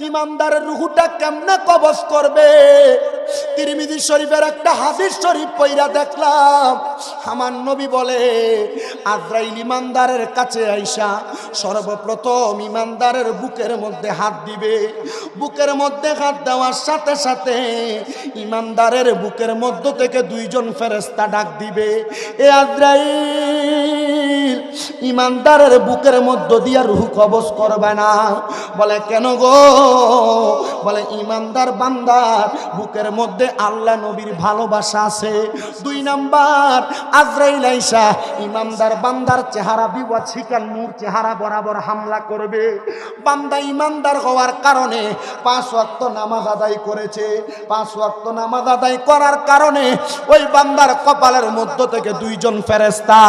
ইমানদারের রুহুটা কেমনে কবজ করবে? তিরমিজি শরীফের একটা হাদিস শরীফ পইরা দেখলাম। আমার নবী বলে, আজরাইল ইমানদারের কাছে আইসা সর্বপ্রথম ইমানদারের বুকের মধ্যে হাত দিবে। বুকের মধ্যে হাত দেওয়ার সাথে সাথে ইমানদারের বুকের মধ্য থেকে দুইজন ফেরেস্তা ডাক দিবে, এ আজরাইল, ইমানদারের বুকের মধ্য দিয়া রুহু কবজ করবে না। বলে, কেন গো? বলে, ইমানদার বান্দার বুকের মধ্যে আল্লাহ নবীর ভালোবাসা আছে। দুই নাম্বার আজরাইল আইসা ইমানদার বান্দার চেহারা বিবাচিকার নূর চেহারা বরাবর হামলা করবে। বান্দা ইমানদার হওয়ার কারণে পাঁচ ওয়াক্ত নামাজ আদায় করেছে। পাঁচ ওয়াক্ত নামাজ আদায় করার কারণে ওই বান্দার কপালের মধ্য থেকে দুইজন ফেরেস্তা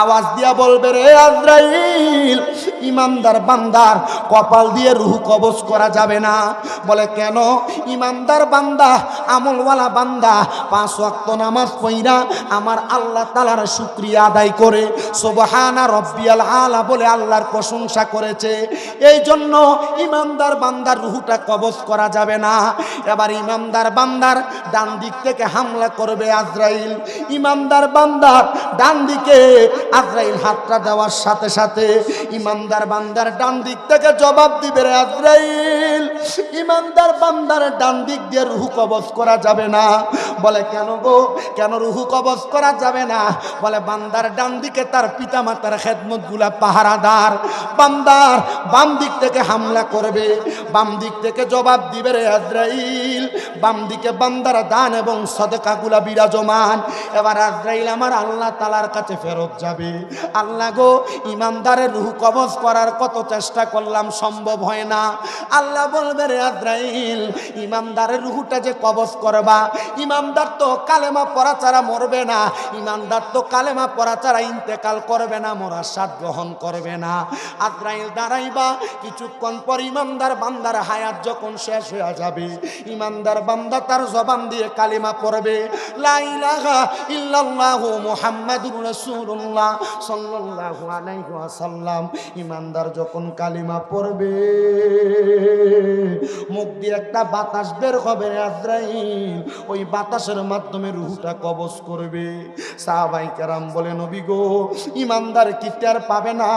আওয়াজ দিয়া বলবে, রে আজরাইল ইমানদার বান্দার কপাল দিয়ে রুহু কবজ করা যাবে না। বলে, কেন? ইমানদার বান্দা, আমলওয়ালা বান্দা, পাঁচ ওয়াক্ত নামাজ পইরা আমার আল্লাহ তালার শুক্রিয়া আদায় করে, সোবহানা রব্বিয়াল আলা বলে আল্লাহর প্রশংসা করেছে। এই জন্য ইমানদার বান্দার রুহুটা কবজ করা যাবে না। এবার ইমানদার বান্দার ডান দিক থেকে হামলা করবে আজরাইল। ইমানদার বান্দার ডান দিকে আজরাইল হাতটা দেওয়ার সাথে সাথে ইমানদার বান্দার ডান দিক থেকে জবাব দিবে রে আজরাইল। ইমানদার বান্দার ডান দিক দিয়ে রুহু কবজ করা যাবে না। বলে, কেন গো? কেন রুহু কবজ করা যাবে না। বলে, বান্দার ডান দিকে তার পিতা মাতার খেদমতগুলা পাহারাদার। বান্দার বাম দিক থেকে হামলা করবে। বাম দিক থেকে জবাব দিবে রে আজরাইল। বাম দিকে বান্দার দান এবং সদকাগুলা বিরাজমান। এবার আজরাইল আমার আল্লাহ তালার কাছে ফেরত যাবে। আল্লাহ গো, ইমানদারের রুহু কবজ করার কত চেষ্টা করলাম, সম্ভব হয় না। আল্লাহ বলবে রে আজরাইল, ইমানদারের রুহুটা যে কবজ করবা, ইমানদার তো কালেমা পড়া ছাড়া মরবে না। ইমানদার তো কালেমা পড়া ছাড়া ইন্তেকাল করবে না মরার স্বাদ গ্রহণ করবে না। আজরাইল দাঁড়াইবা, কিছুক্ষণ পর ইমানদার বান্দার হায়াত যখন শেষ হয়ে যাবে, ইমানদার বান্দা তার জবান দিয়ে কালিমা পড়বে, লা ইলাহা ইল্লাল্লাহু মুহাম্মাদুর রাসূলুল্লাহ সাল্লাল্লাহু আলাইহি ওয়াসাল্লাম। ইমানদার যখন কালিমা পড়বে, মুখ দিয়ে একটা বাতাস বের হবে আজরাইল। ওই বাতাসের মাধ্যমে রুহুটা কবজ করবে। সাহাবাই কেরাম বলে, নবী গো, ইমানদার কি টের পাবে না?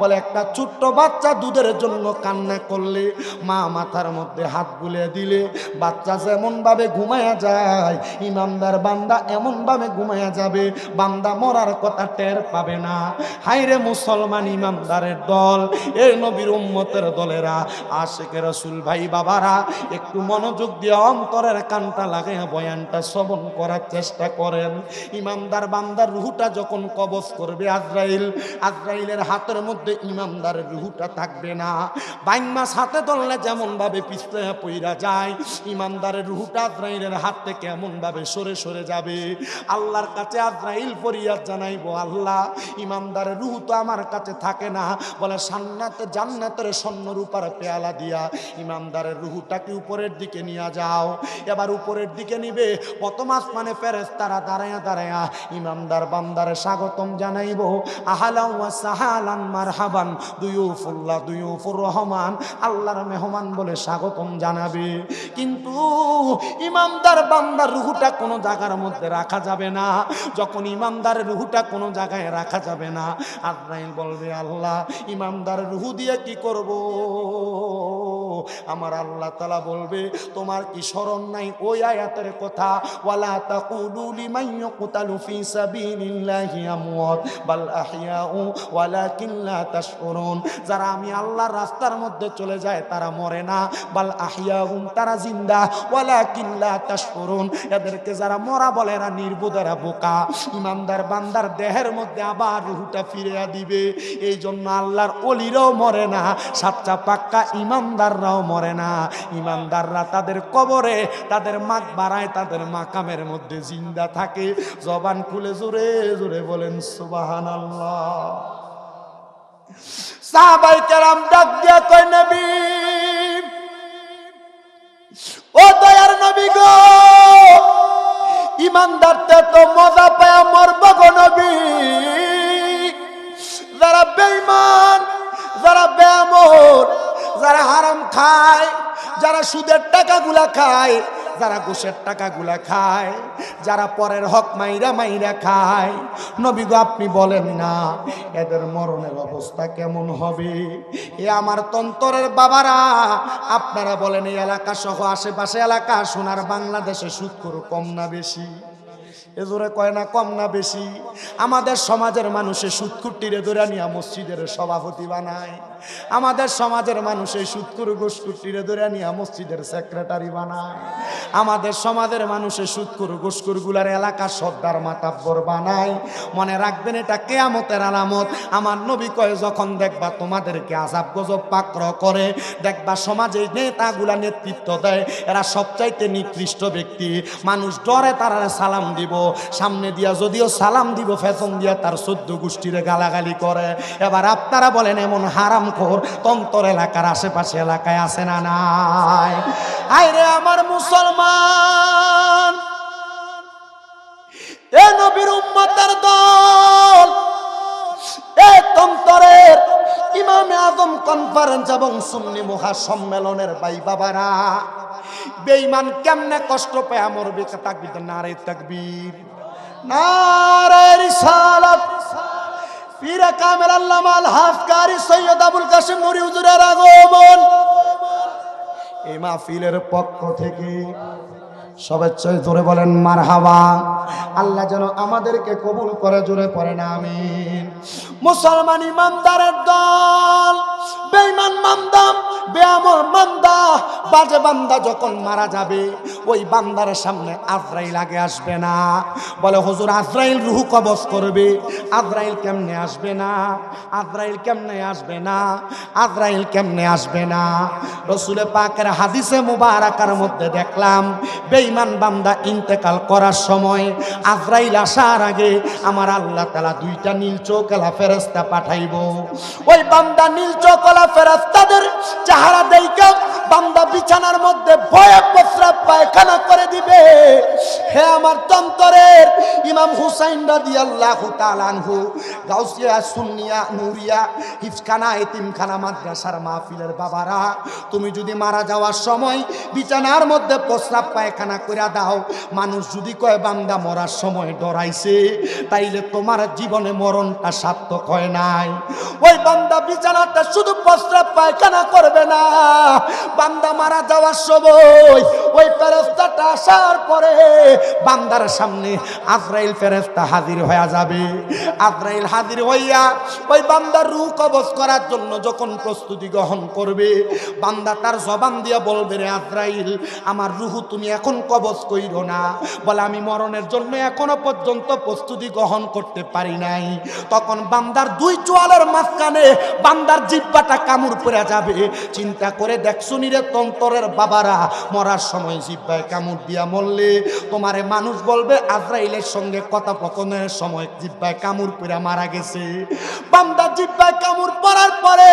বলে, একটা ছোট্ট বাচ্চা দুধের জন্য কান্না করলে, মা মাথার মধ্যে হাত বুলিয়ে দিলে, বাচ্চা যেমন ভাবে ঘুমায়া যায়, ইমানদার বান্দা এমন ভাবে ঘুমায়া যাবে, বান্দা মরার কথা টের পাবে না। হাইরে মুসলমান ইমানদারের দল, এ নবীর উম্মতের দলেরা, আশেকে রসুল ভাই বাবারা, একটু মনোযোগ দিয়ে অন্তরের কানটা লাগাইয়া বয়ানটা শ্রবণ করার চেষ্টা করেন। ইমামদার বান্দার রুহুটা যখন কবজ করবে আজরাইল, আজরাইলের হাতের মধ্যে ইমামদারের রুহুটা থাকবে না। বাইন মাছ হাতে ধরলে যেমন ভাবে পিছলে পইরা যায় ইমামদারের রুহুটা আজরাইলের হাত থেকে এমন ভাবে সরে সরে যাবে। আল্লাহর কাছে আজরাইল ফরিয়াদ জানাইবো, আল্লাহ ইমামদারের রুহু তো আমার কাছে থাকে না। বলে, সান্নাতে, জান্নাতের স্বর্ণ রূপার পেয়ালা দিয়া ইমামদারের রুহুটাকে উপরের দিকে নিয়ে যাও। এবার উপরের দিকে নিবে, প্রথম আসমানে ফেরেস তারা দাঁড়ায়া দাঁড়ায়া ইমামদার বান্দারে স্বাগতম জানাইব। ওয়া সাহালান মারহাবান। দুয়ুফুল্লাহ দুয়ুফুর রহমান। আল্লাহর মেহমান বলে স্বাগতম জানাবে। কিন্তু ইমামদার বান্দার রুহুটা কোনো জায়গার মধ্যে রাখা যাবে না। যখন ইমামদারের রুহুটা কোনো জায়গায় রাখা যাবে না, আজরাইল বলবে, আল্লাহ ইমামদার রুহু দিয়ে কি করব? আমার আল্লাহ তালা বলবে, তোমার কি স্মরণ নাই ওই আয়াতের কথা? ওয়ালা তাকুলু লিমান ইয়ুকতালু ফি সাবিলিল্লাহি আমওয়াত, বাল আহইয়াউ ওয়ালাকিন লা তাশউরুন যারা আমি আল্লাহর রাস্তার মধ্যে চলে যায়, তারা মরে না। বাল আহইয়াউম তারা জিন্দা। ওয়ালাকিন লা তাশউরুন এদেরকে যারা মরা বলে, এরা নির্বোধ, এরা বোকা। ইমানদার বান্দার দেহের মধ্যে আবার রুহুটা ফিরিয়ে দিবে। এই জন্য আল্লাহর অলিরাও মরে না। সাচ্চা পাক্কা ইমানদাররাও মরে না। ইমানদাররা তাদের কবরে, তাদের মাক বাড়ায়, তাদের মাকামের মধ্যে জিন্দা থাকে। জবান খুলে জোরে জোরে বলেন সুবাহান আল্লাহ সাহাবাই কেরাম খায়, যারা সুদের টাকাগুলা খায়, যারা ঘুষের টাকাগুলা খায়, যারা পরের হক মাইরা মাইরা খায়। নবী গো, আপনি বলেন না, এদের মরণের অবস্থা কেমন হবে? এ আমার তন্তরের বাবারা, আপনারা বলেন, এই এলাকা সহ আশেপাশে এলাকা, সোনার বাংলাদেশে সুদ করো কম না বেশি? এজোরে কয় না, কম না বেশি। আমাদের সমাজের মানুষে সুৎকুটিরে দৌড়া নিয়ে মসজিদের সভাপতি বানায়। আমাদের সমাজের মানুষে সুৎকুর গোসকুটিরে দৌড়া নিয়ে মসজিদের সেক্রেটারি বানায়। আমাদের সমাজের মানুষে সুৎকুর গোসকুরগুলার এলাকার সর্দার মাতাব্বর বানায়। মনে রাখবেন, এটা কেয়ামতের আলামত। আমার নবী কয়, যখন দেখবা তোমাদেরকে আজাব গজব পাক্র করে, দেখবা সমাজে নেতাগুলা নেতৃত্ব দেয়, এরা সবচাইতে নিকৃষ্ট ব্যক্তি। মানুষ ডরে তারা সালাম দিব সামনে দিয়া যদিও সালাম দিব ফ্যাশন দিয়া তার সদ্য গোষ্ঠীরে গালাগালি করে। এবার আপনারা বলেন, এমন হারাম খোর তন্তর এলাকার আশেপাশে এলাকায় আছে না নাই? আইরে আমার মুসলমান, এ নবীর উম্মতের দল, এ তন্তরের ইমামে আজম কনফারেন্স এবং সুন্নি মহাসম্মেলনের ভাই বাবারা, বেঈমান কেমনে কষ্ট পায় মরবে তাকবীর নারে তাকবীর। নারে রিসালাত। পীরে কামেল আল্লামা আল হাফকারি সৈয়দ আবুল কাশিম নুরি হুজুরের আগমন। এই মাহফিলের পক্ষ থেকে সবেচ্ছয় জোরে বলেন মার হাওয়া আল্লাহ যেন আমাদেরকে কবুল করে, জোরে পড়ে না আমি মুসলমান ইমানদারের দল, বেঈমান মামদাম বেআমল মান্দা বাজে বান্দা যখন মারা যাবে ওই বান্দার সামনে আজরাইল আগে আসবে না। বলে, হুজুর, আজরাইল রুহু কবজ করবে। আজরাইল কেমনে আসবে না? আজরাইল কেমনে আসবে না? আজরাইল কেমনে আসবে না? রসুলে পাকের হাদিসে মুবারাকার মধ্যে দেখলাম, বেঈমান বান্দা ইন্তেকাল করার সময় আজরাইল আসার আগে আমার আল্লাহ তালা দুইটা নীল চৌকলা ফেরেস্তা পাঠাইব। ওই বান্দা নীল চৌকলা ফেরেস্তাদের চেহারা দেইকা বান্দা বিছানার মধ্যে ভয়ে প্রস্রাব পায়খানা করে দিবে। হে আমার তন্তরের ইমাম হুসাইন রাদিয়াল্লাহু তাআলা আনহু, গাউসিয়া, সুন্নিয়া, নুরিয়া হিফখানা এতিমখানা, মাদ্রাসার মাহফিলের বাবারা, তুমি যদি মারা যাওয়ার সময় বিছানার মধ্যে প্রস্রাব পায়খানা করে দাও, মানুষ যদি কয়, বান্দা মরার সময় ডরাইছে, তাইলে তোমার জীবনে মরণটা সার্থক হয় নাই। ওই বান্দা বিছানাটা শুধু প্রস্রাব পায়খানা করবে না। বান্দা মারা যাওয়ার সময় ওই ফেরেস্তাটা আসার পরে বান্দার সামনে আজরাইল ফেরেস্তা হাজির হয়ে যাবে। আজরাইল হাজির হইয়া ওই বান্দার রূহ কবজ করার জন্য যখন প্রস্তুতি গ্রহণ করবে, বান্দা তার জবান দিয়ে বলবে, রে আজরাইল, আমার রুহু তুমি এখন কবজ কইরো না। বলে, আমি মরণের জন্য এখনও পর্যন্ত প্রস্তুতি গ্রহণ করতে পারি নাই। তখন বান্দার দুই চোয়ালের মাঝখানে বান্দার জিব্বাটা কামড় পড়ে যাবে। চিন্তা করে দেখছ রে তন্তরের বাবারা, মরার সময় জিব্বায় কামড় দিয়া মরলে। তোমারে মানুষ বলবে, আজরাইলের সঙ্গে কথোপকথনের সময় জিব্বায় কামড় পড়ে মারা গেছে। বান্দা জিব্বায় কামড় পড়ার পরে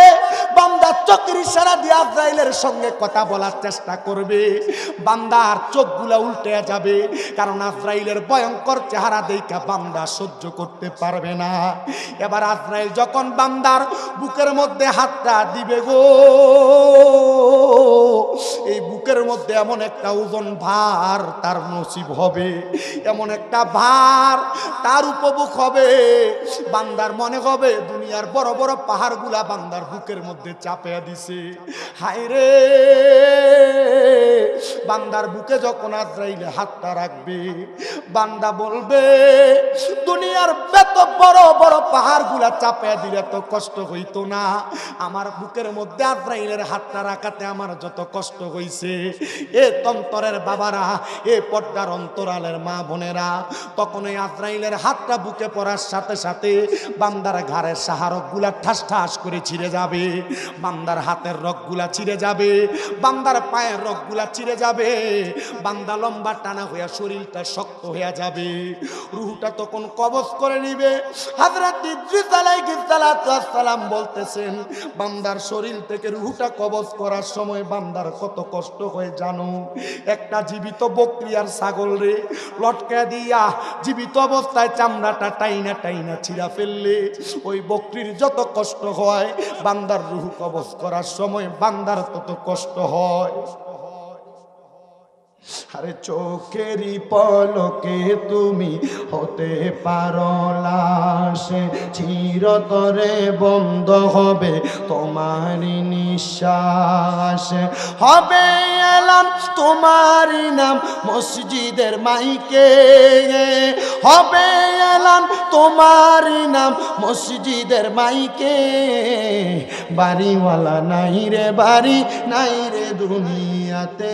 বান্দা চোখের ইশারা দিয়ে আজরাইলের সঙ্গে কথা বলার চেষ্টা করবে। বান্দার চোখগুলা উল্টে যাবে, কারণ আজরাইলের ভয়ঙ্কর চেহারা দেখা বান্দা সহ্য করতে পারবে না। এবার আজরাইল যখন বান্দার বুকের মধ্যে হাতটা দিবে গো, এই বুকের মধ্যে এমন একটা ওজন ভার তার নসিব হবে। এমন একটা ভার তার উপভোগ হবে। বান্দার মনে হবে, দুনিয়ার বড় বড় পাহাড়গুলা বান্দার বুকের মধ্যে চাপিয়া দিছে। হায় রে বান্দার বুকে যখন আজরাইলে হাতটা রাখবে, বান্দা বলবে, দুনিয়ার বেত বড় বড় পাহাড়গুলা চাপিয়ে দিলে তো কষ্ট হইতো না। আমার বুকের মধ্যে আজরাইলের হাতটা রাখাতে আমার যত কষ্ট হইছে। এ তন্তরের বাবারা, এ পর্দার অন্তরালের মা বোনেরা, তখন এই আজরাইলের হাতটা বুকে পড়ার সাথে সাথে বান্দার ঘাড়ের সাহারকগুলা ঠাস ঠাস করে ছিঁড়ে যাবে। বান্দার হাতের রগগুলা ছিঁড়ে যাবে। বান্দার পায়ের রগগুলা ছিঁড়ে যাবে। বান্দা লম্বা টানা হইয়া শরীরটা শক্ত হইয়া যাবে। রুহুটা তখন কবজ করে নিবে। সালাম বলতেছেন, বান্দার শরীর থেকে রুহুটা কবজ করার সময় বান্দার কত কষ্ট হয়ে জানো? একটা জীবিত বকরি আর ছাগল রে, লটকা দিয়া জীবিত অবস্থায় চামড়াটা টাইনা টাইনা ছিঁড়া ফেললে ওই বকরির যত কষ্ট হয়, বান্দার রুহু কবজ করার সময় বান্দার তত কষ্ট হয়। আরে চোখেরই পলকে তুমি হতে পারো লাশে, চিরতরে বন্ধ হবে তোমারই নিঃশ্বাস। হবে এলাম তোমারই নাম মসজিদের মাইকে। হবে এলাম তোমারই নাম মসজিদের মাইকে। বাড়িওয়ালা নাই রে, বাড়ি নাই রে দুনিয়াতে।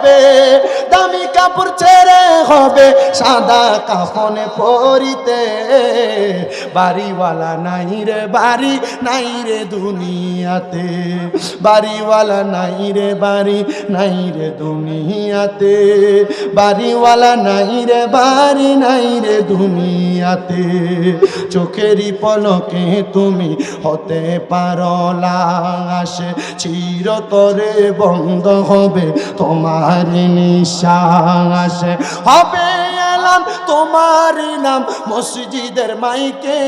হবে। দামি কাপড় ছেড়ে হবে, সাদা কাফনে পরিতে। বাড়িওয়ালা নাই রে, বাড়ি নাই রে দুনিয়াতে। বাড়িওয়ালা নাই রে, বাড়ি নাই রে দুনিয়াতে। বাড়িওয়ালা নাই রে, বাড়ি নাই রে দুনিয়াতে। চোখেরই পলকে তুমি হতে পারো লাশ, চিরতরে বন্ধ হবে তোমার নিঃশ্বাস। হবে এলাম তোমার নাম মসজিদের মাইকে।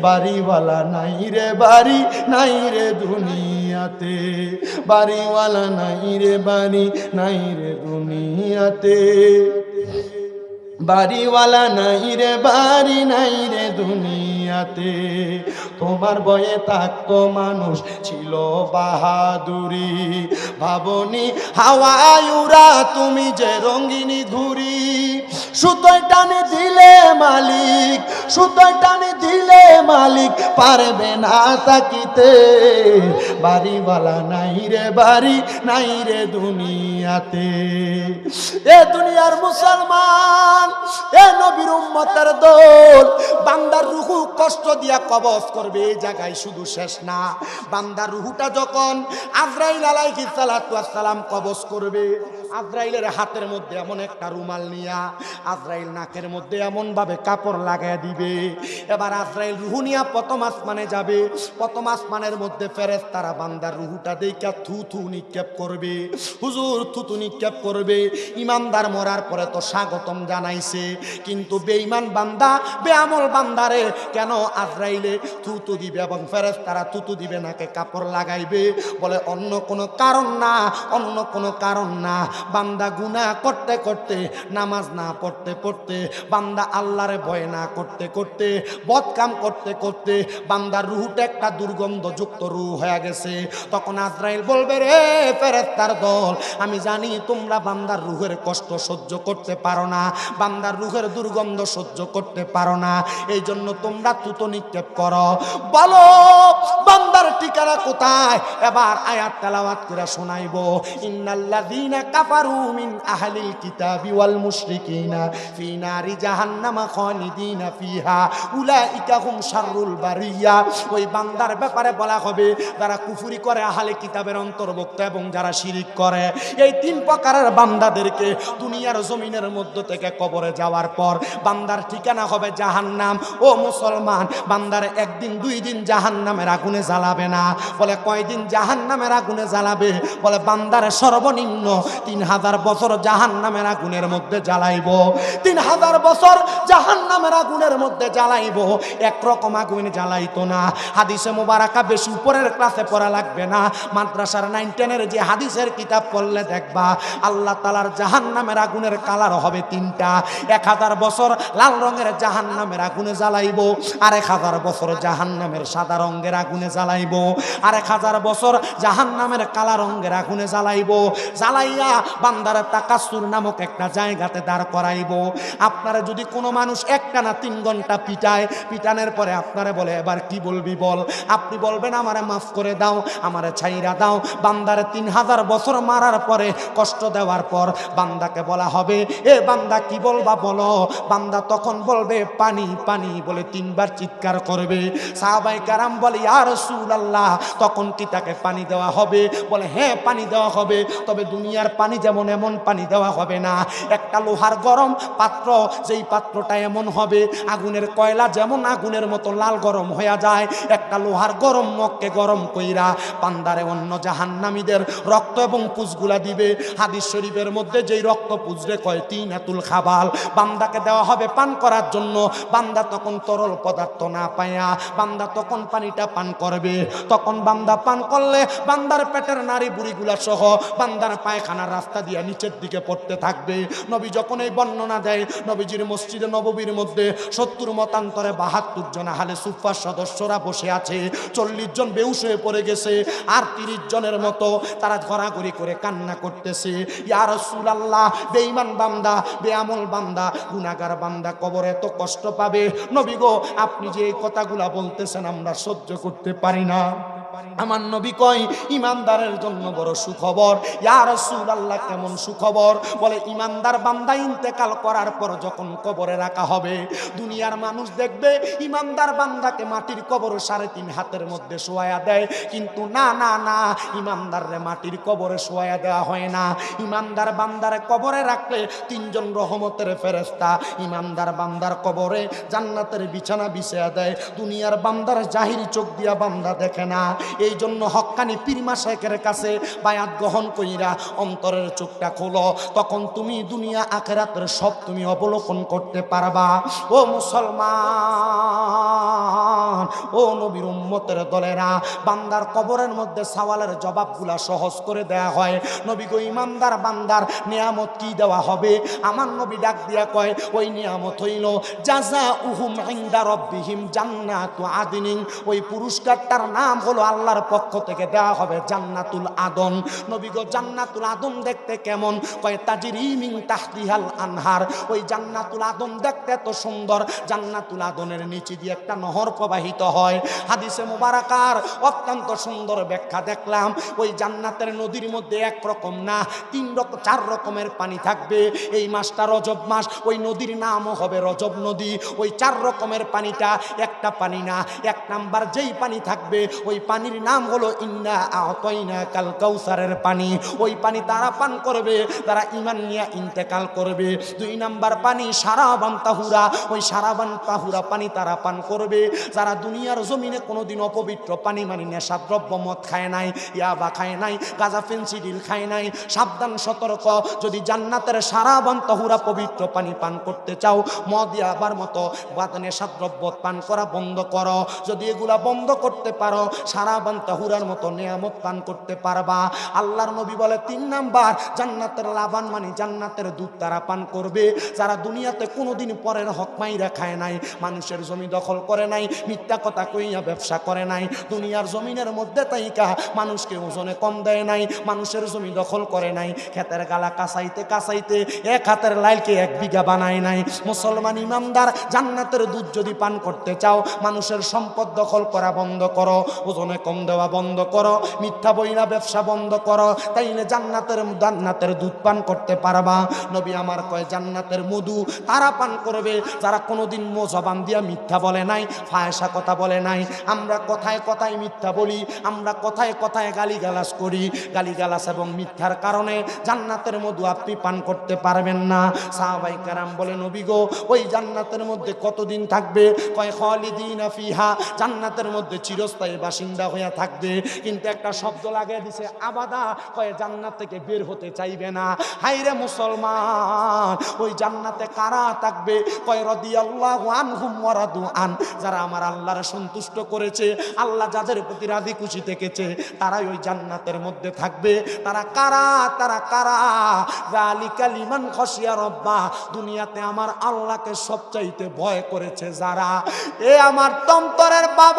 বাড়িওয়ালা নাই রে বাড়ি, নাই রে দুনিয়াতে। বাড়িওয়ালা নাই রে বাড়ি, নাই রে দুনিয়াতে। বাড়িওয়ালা নাই রে, বাড়ি নাই রে দুনিয়াতে। তোমার বয়ে থাকতো মানুষ ছিল বাহাদুরি। ভাবনি হাওয়ায়ুরা তুমি যে রঙ্গিনী ঘুরি সুতোয় টানে দিলে মালিক, সুতোয় টানে দিলে মালিক পারবে না তাকিতে। বাড়িওয়ালা নাই রে, বাড়ি নাই রে দুনিয়াতে। এ দুনিয়ার মুসলমান হাতের মধ্যে এমন একটা রুমাল নিয়া, আজরাইল নাকের মধ্যে এমন ভাবে কাপড় লাগায় দিবে। এবার আজরাইল রুহু নিয়া প্রথম আসমানে যাবে, প্রথম আসমানের মধ্যে ফেরেস তারা বান্দার রুহুটা দেখা থু থু নিক্ষেপ করবে। হুজুর থুতু নিক্ষেপ করবে। ইমানদার মরার পরে তো স্বাগতম জানাইছে কিন্তু বেঈমান বান্দা, বেআমল বান্দারে কেন আজরাইলে? থুতু দিবে এবং ফেরেস তারা থুতু দিবে, নাকে কাপড় লাগাইবে। বলে, অন্য কোনো কারণ না, অন্য কোনো কারণ না। বান্দা গুনাহ করতে করতে, নামাজ না পড়তে পড়তে, বান্দা আল্লাহরে ভয় না করতে করতে, বদকাম করতে করতে, বান্দার রুহুটা একটা দুর্গন্ধযুক্ত রুহ হয়ে গেছে। তখন আজরাইল বলবে, রে ফেরেস্তার দল, আমি জানি তোমরা বান্দার রুহের কষ্ট সহ্য করতে পারো না। বান্দার রুহের দুর্গন্ধ সহ্য করতে পারো না। এই জন্য তোমরা তুতো নিক্ষেপ করো। বলো, বান্দার ঠিকানা কোথায়? এবার আয়াত তেলাওয়াত করে শোনাইব। ইন্নাল্লাযীনা কাফারু মিন আহলিল কিতাবি ওয়াল মুশরিকিনা ফি নারি জাহান্নামা খালিদিনা ফিহা। উলাইকা হুম শাররুল বারিয়া। ওই বান্দার ব্যাপারে বলা হবে, যারা কুফরি করে আহলে কিতাবের অন্তর্ভুক্ত এবং যারা শিরিক করে। এই তিন প্রকারের বান্দাদেরকে দুনিয়ার জমিনের মধ্য থেকে কবরে যাওয়ার পর বান্দার ঠিকানা হবে জাহান্নাম। ও মুসলমান, বান্দার একদিন, দুই দিন জাহান্নামের আগুনে জ্বালাবে না। বলে, কয়দিন জাহান্নামের আগুনে জ্বালাবে? বলে, বান্দার সর্বনিম্ন তিন হাজার বছর জাহান্নামের আগুনের মধ্যে জ্বালাইব। তিন হাজার বছর জাহান্নামের আগুনের মধ্যে জ্বালাইব। একরকম আগুন জ্বালাইতো না। হাদিসে মোবারকা বেশি উপরের ক্লাসে পড়া লাগবে না। মাদ্রাসার নাইন টেনের যে হাদিসের কিতাব পড়লে দেখবা, আল্লাহ তালার জাহান্নামের আগুনের কালার হবে তিনটা। এক হাজার বছর লাল রঙের জাহান নামের আগুনে জ্বালাইব আর এক হাজার বছর জাহান্নামের সাদা রঙের আগুনে জ্বালাইব আর এক হাজার বছর জাহান্নামের কালা রঙের আগুনে জ্বালাইব, জ্বালাইয়া বান্দার তাকাসুর নামক একটা জায়গাতে দাঁড় করাইব। আপনারা যদি কোনো মানুষ একটা না তিন ঘণ্টা পিটায়, পিটানের পরে আপনারা বলে, এবার কি বলবি বল? আপনি বলবেন, আমারে মাফ করে দাও, আমারে ছাইরা দাও। বান্দারে তিন হাজার বছর মারার পরে কষ্ট দেওয়ার পর বান্দাকে বলা হবে, এ বান্দা কি বলবা, বলো। বান্দা তখন বলবে, পানি পানি বলে তিনবার চিৎকার করবে। সাহাবাই কারাম বলে আর আল্লাহ তখন কি তাকে পানি দেওয়া হবে? বলে হ্যাঁ পানি দেওয়া হবে। তবে দুনিয়ার পানি যেমন এমন পানি দেওয়া হবে না। একটা লোহার গরম পাত্র, যেই পাত্রটা এমন হবে, আগুনের কয়লা যেমন আগুনের মতো লাল গরম হয়ে যায়, একটা লোহার গরম মগকে গরম কইরা পান্দারে অন্য জাহান্নামীদের রক্ত এবং পুজগুলা দিবে। হাদিস শরীফের মধ্যে যেই রক্ত পুজরে কয় তিন হাতুল খাবাল বান্দাকে দেওয়া হবে পান করার জন্য। বান্দা তখন তরল পদার্থ না পায়া, বান্দা তখন পানিটা পান করবে। তখন বান্দা পান করলে বান্দার পেটের নারী বুড়িগুলা সহ বান্দার পায়খানার রাস্তা দিয়ে নিচের দিকে পড়তে থাকবে। নবী যখন এই বর্ণনা দেয়, নবীজির মসজিদে নববীর মধ্যে সত্তর মতান্তরে বাহাত্তর জন হালে সুফার সদস্যরা বসে আছে। চল্লিশ জন বেউস হয়ে পড়ে গেছে আর তিরিশ জনের মতো তারা ঘোরাঘুরি করে কান্না করতেছে। ইয়া রাসূলুল্লাহ, বেঈমান বান্দা, বেআমল বান্দা গুনাহগার বান্দা কবর এত কষ্ট পাবে? নবী গো, আপনি যে এই কথাগুলা বলতেছেন, আমরা সহ্য করতে পারি না। আমার নবী কয়, ইমানদারের জন্য বড় সুখবর। ইয়া রাসূলুল্লাহ, কেমন সুখবর? বলে, ইমানদার বান্দা ইন্তেকাল করার পর যখন কবরে রাখা হবে, দুনিয়ার মানুষ দেখবে ইমানদার বান্দাকে মাটির কবর সাড়ে তিন হাতের মধ্যে শোয়া দেয়। কিন্তু না না না, ইমানদাররে মাটির কবরে শোয়া দেওয়া হয় না। ইমানদার বান্দারে কবরে রাখলে তিনজন রহমতের ফেরেস্তা ইমানদার বান্দার কবরে জান্নাতের বিছানা বিছিয়ে দেয়। দুনিয়ার বান্দার জাহির চোখ দিয়া বান্দা দেখে না। এই জন্য হক্কানি পীরমা শেখের কাছে বায়াত গ্রহণ কইরা অন্তরের চোখটা খোলো। তখন তুমি দুনিয়া আখেরাতের সব তুমি অবলোকন করতে পারবা। ও মুসলমান, ও নবীর উম্মতের দলেরা, বান্দার কবরের মধ্যে সওয়ালের জবাবগুলা সহজ করে দেয়া হয়। নবী গো ইমানদার বান্দার নিয়ামত কি দেওয়া হবে? আমার নবী ডাক দিয়া কয়, ওই নিয়ামত হইল জাজা উহুম ইনদা রব্বিহিম জান্নাতু আদিনিন। ওই পুরস্কারটার নাম হলো আল্লাহর পক্ষ থেকে দেওয়া হবে জান্নাতুল আদন। নবী গো, জান্নাতুল আদম দেখতে কেমন? কয়, তাজিরি মিন তাহতিহাল আনহার। ওই জান্নাতুল আদম দেখতে এত সুন্দর। জান্নাতুল আদনের নিচে দিয়ে একটা নহর প্রবাহিত হয়। হাদিসে মুবারাকার, অত্যন্ত সুন্দর ব্যাখ্যা দেখলাম। ওই জান্নাতের নদীর মধ্যে এক রকম না, তিন রকম চার রকমের পানি থাকবে। এই মাসটা রজব মাস, ওই নদীর নামও হবে রজব নদী। ওই চার রকমের পানিটা একটা পানি না, এক নাম্বার যেই পানি থাকবে, ওই পানির নাম হলো, ইন্না কাল কাউসারের পানি। ওই পানি তারা পান করবে, তারা ইমান নিয়ে ইন্তেকাল করবে। দুই নাম্বার পানি, সারাবান তাহুরা। ওই সারাবান তাহুরা পানি তারা পান করবে। যারা দুনিয়ার জমিনে কোনোদিন অপবিত্র পানি মানি নেশাদ্রব্য মদ খায় নাই, ইয়াবা খায় নাই, গাজা ফেন্সিডিল খায় নাই, সাবধান, সতর্ক। যদি জান্নাতের সারাবান তাহুরা পবিত্র পানি পান করতে চাও, মদ ইয়াবার মতো বাদ নেশাদ্রব্য পান করা বন্ধ করো। যদি এগুলা বন্ধ করতে পারো সারাবান তাহুরার মতো নিয়ামত পান করতে পারবা। আল্লাহর নবী বলে তিন নাম্বার, জান্নাতের লাভান মানে জান্নাতের দুধ তারা পান করবে। যারা দুনিয়াতে কোনোদিন পরের হক মাইরা খায় নাই, মানুষের জমি দখল করে নাই, মিথ্যা কথা কইয়া ব্যবসা করে নাই, দুনিয়ার জমিনের মধ্যে তাইকা মানুষকে ওজনে কম দেয় নাই, মানুষের জমি দখল করে নাই, ক্ষেতের গালা কাঁচাইতে কাঁচাইতে এক হাতের লাইলকে এক বিঘা বানায় নাই। মুসলমান ইমামদার জান্নাতের দুধ যদি পান করতে চাও, মানুষের সম্পদ দখল করা বন্ধ করো, ওজনে কম দেওয়া বন্ধ করো, মিথ্যা বইনা ব্যবসা বন্ধ করো, তাইলে জান্নাতের জান্নাতের দুধ পান করতে পারবা। নবী আমার কয়, জান্নাতের মধু তারা পান করবে, যারা কোনোদিন মো জবান দিয়া মিথ্যা বলে নাই ফায়সা কথা বলে নাই। আমরা কথায় কথায় মিথ্যা বলি, আমরা কথায় কথায় গালিগালাজ করি। গালিগালাজ এবং মিথ্যার কারণে জান্নাতের মধু আপনি পান করতে পারবেন না। সাহাবাই কারাম বলে, নবী গো, ওই জান্নাতের মধ্যে কতদিন থাকবে? কয়, খালিদিনা ফিহা, জান্নাতের মধ্যে চিরস্থায়ী বাসিন্দা হইয়া থাকবে। কিন্তু একটা শব্দ লাগিয়ে দিছে, আবাদা, কয়ে জান্নাত থেকে বের হতে চাইবে না। হাইরে মুসলমান, ওই জান্নাতে কারা থাকবে? কয় রাদিয়াল্লাহু আনহুম ওয়া রাদু আন, যারা আমার আল্লাহর সন্তুষ্ট করেছে, আল্লাহ যাদের প্রতি রাজি খুশি থেকেছে, তারাই ওই জান্নাতের মধ্যে থাকবে। তারা কারা? তারা কারা? যালিকা লিমান খসিয়া রব্বা, দুনিয়াতে আমার আল্লাহকে সবচাইতে ভয় করেছে যারা। এ আমার তন্তরের বাবা